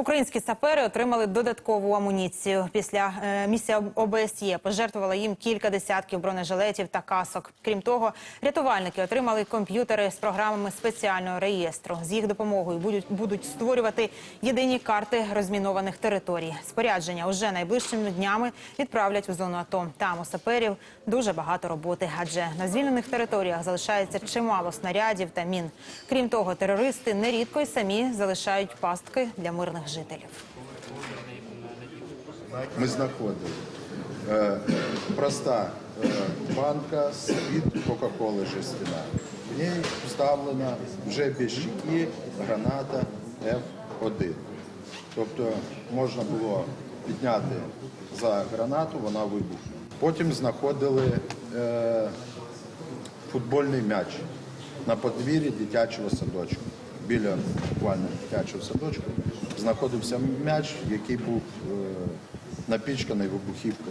Українські сапери отримали додаткову амуніцію. Після е, місія ОБСЄ пожертвувала їм кілька десятків бронежилетів та касок. Крім того, рятувальники отримали комп'ютери з програмами спеціального реєстру. З їх допомогою будуть, будуть створювати єдині карти розмінованих територій. Спорядження уже найближчими днями відправлять у зону АТО. Там у саперів дуже багато роботи, адже на звільнених територіях залишається чимало снарядів та мін. Крім того, терористи нерідко й самі залишають пастки для мирних жителів. Ми знаходили е, проста е, банка з-під Кока-Коли жестяна. В ній вставлена вже без граната F1. Тобто можна було підняти за гранату, вона вибухне. Потім знаходили е, футбольний м'яч на подвір'ї дитячого садочку. Біля буквально дитячого садочку знаходився м'яч, який був е, напічканий вибухівкою.